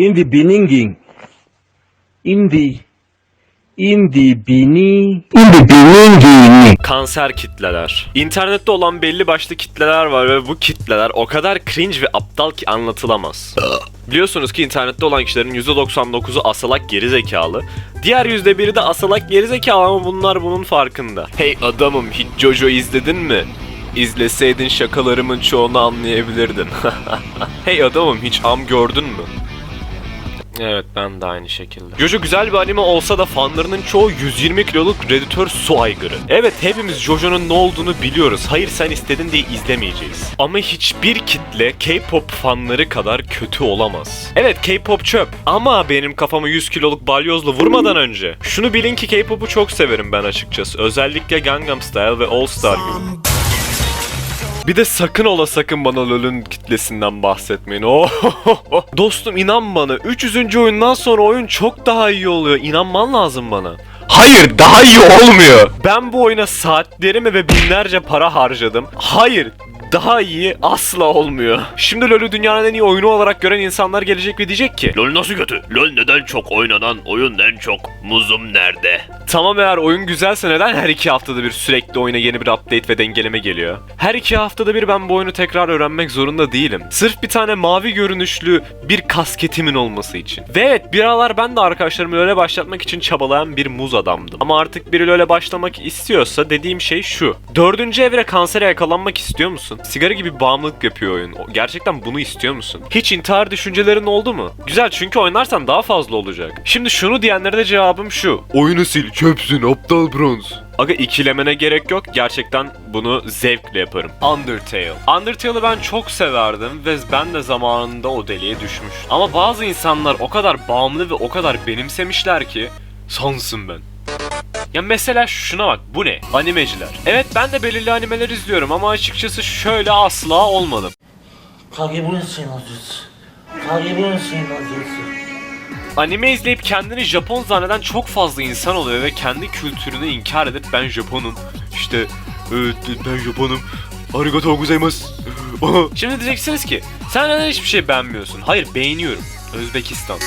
in the beginning, in the, in the beginning, in the beginning. Kanser kitleler. İnternette olan belli başlı kitleler var ve bu kitleler o kadar cringe ve aptal ki anlatılamaz. Biliyorsunuz ki internette olan kişilerin %99'u asalak gerizekalı. Diğer %1'i de asalak gerizekalı ama bunlar bunun farkında. Hey adamım hiç Jojo izledin mi? İzleseydin şakalarımın çoğunu anlayabilirdin. hey adamım hiç am gördün mü? Evet ben de aynı şekilde. Jojo güzel bir anime olsa da fanlarının çoğu 120 kiloluk redütör su aygırı. Evet hepimiz Jojo'nun ne olduğunu biliyoruz. Hayır sen istedin diye izlemeyeceğiz. Ama hiçbir kitle K-pop fanları kadar kötü olamaz. Evet K-pop çöp ama benim kafamı 100 kiloluk balyozla vurmadan önce. Şunu bilin ki K-pop'u çok severim ben açıkçası. Özellikle Gangnam Style ve All Star gibi. Bir de sakın ola sakın bana LoL'ün kitlesinden bahsetmeyin. Oh, Dostum inan bana 300. oyundan sonra oyun çok daha iyi oluyor. İnanman lazım bana. Hayır daha iyi olmuyor. Ben bu oyuna saatlerimi ve binlerce para harcadım. Hayır daha iyi asla olmuyor. Şimdi LoL'ü dünyanın en iyi oyunu olarak gören insanlar gelecek ve diyecek ki LoL nasıl kötü? LoL neden çok oynanan oyun en çok? Muzum nerede? Tamam eğer oyun güzelse neden her iki haftada bir sürekli oyuna yeni bir update ve dengeleme geliyor? Her iki haftada bir ben bu oyunu tekrar öğrenmek zorunda değilim. Sırf bir tane mavi görünüşlü bir kasketimin olması için. Ve evet bir aralar ben de arkadaşlarımı öyle başlatmak için çabalayan bir muz adamdım. Ama artık biri öyle başlamak istiyorsa dediğim şey şu. Dördüncü evre kansere yakalanmak istiyor musun? Sigara gibi bağımlılık yapıyor oyun. Gerçekten bunu istiyor musun? Hiç intihar düşüncelerin oldu mu? Güzel çünkü oynarsan daha fazla olacak. Şimdi şunu diyenlere de cevabım şu. Oyunu sil çöpsün aptal bronz. Aga ikilemene gerek yok. Gerçekten bunu zevkle yaparım. Undertale. Undertale'ı ben çok severdim ve ben de zamanında o deliğe düşmüştüm. Ama bazı insanlar o kadar bağımlı ve o kadar benimsemişler ki sansın ben. Ya mesela şuna bak bu ne? Animeciler. Evet ben de belirli animeler izliyorum ama açıkçası şöyle asla olmadım. Kage bunun şeyin acısı. Anime izleyip kendini Japon zanneden çok fazla insan oluyor ve kendi kültürünü inkar edip ben Japonum, işte evet, ben Japonum, arigatou gozaimasu. Şimdi diyeceksiniz ki sen neden hiçbir şey beğenmiyorsun? Hayır beğeniyorum. Özbekistan.